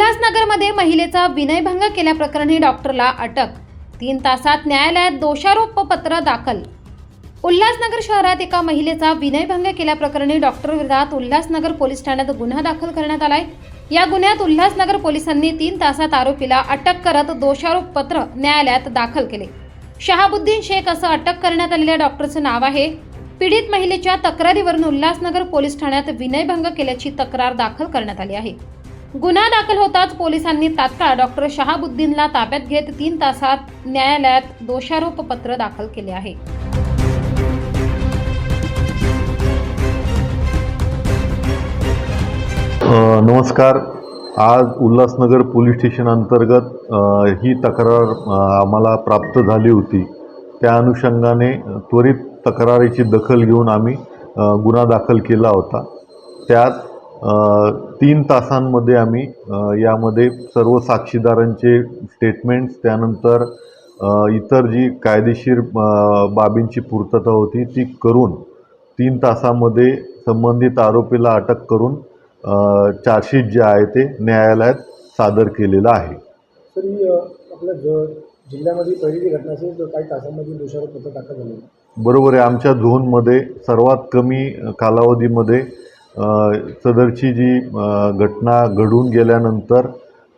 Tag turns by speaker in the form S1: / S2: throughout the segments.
S1: उल्हासनगरमध्ये महिलेचा विनयभंग केल्याप्रकरणी डॉक्टरला अटक. तीन तासात न्यायालयात दोषारोपपत्र दाखल. उल्हासनगर शहरात एका महिलेचा विनयभंग केल्याप्रकरणी डॉक्टर विरोधात उल्हासनगर पोलीस ठाण्यात गुन्हा दाखल करण्यात आलाय. या गुन्ह्यात उल्हासनगर पोलिसांनी तीन तासात आरोपीला अटक करत दोषारोपपत्र न्यायालयात दाखल केले. शहाबुद्दीन शेख असं अटक करण्यात आलेल्या डॉक्टरचं नाव आहे. पीडित महिलेच्या तक्रारीवरून उल्हासनगर पोलीस ठाण्यात विनयभंग केल्याची तक्रार दाखल करण्यात आली आहे. गुन्हा दाखल होताच पोलिसांनी तात्काळ डॉक्टर शहाबुद्दीनला ताब्यात घेत तीन तासात न्यायालयात दोषारोप पत्र दाखल केले आहे.
S2: नमस्कार. आज उल्हासनगर पोलीस स्टेशन अंतर्गत ही तक्रार आम्हाला प्राप्त झाली होती. त्या अनुषंगाने त्वरित तक्रारीची दखल घेऊन आम्ही गुन्हा दाखल केला होता. त्यात तीन तासांमध्ये आम्ही यामध्ये सर्व साक्षीदारांचे स्टेटमेंट्स त्यानंतर इतर जी कायदेशीर बाबींची पूर्तता होती ती करून तीन तासामध्ये संबंधित आरोपीला अटक करून चार्जशीट जे आहे ते न्यायालयात सादर केलेलं आहे.
S3: आपल्या ज जिल्ह्यामध्ये पहिली जी घटना असेल तर काही तासांमध्ये दोषारोप पत्र दाखल झाले
S2: बरोबर आहे. आमच्या झोनमध्ये सर्वात कमी कालावधीमध्ये सदरची जी घटना घडून गेल्यानंतर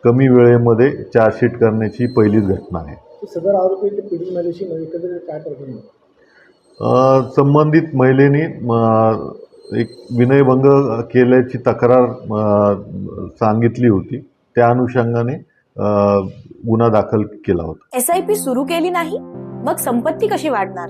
S2: कमी वेळेमध्ये चार्जशीट करण्याची पहिलीच घटना आहे.
S3: सदर आरोपी पीडित महिलेशी काय प्रकरण
S2: संबंधित महिलेने एक विनयभंग केल्याची तक्रार सांगितली होती. त्या अनुषंगाने गुन्हा दाखल केला होता.
S4: एस आय पी सुरू केली नाही मग संपत्ती कशी वाढणार?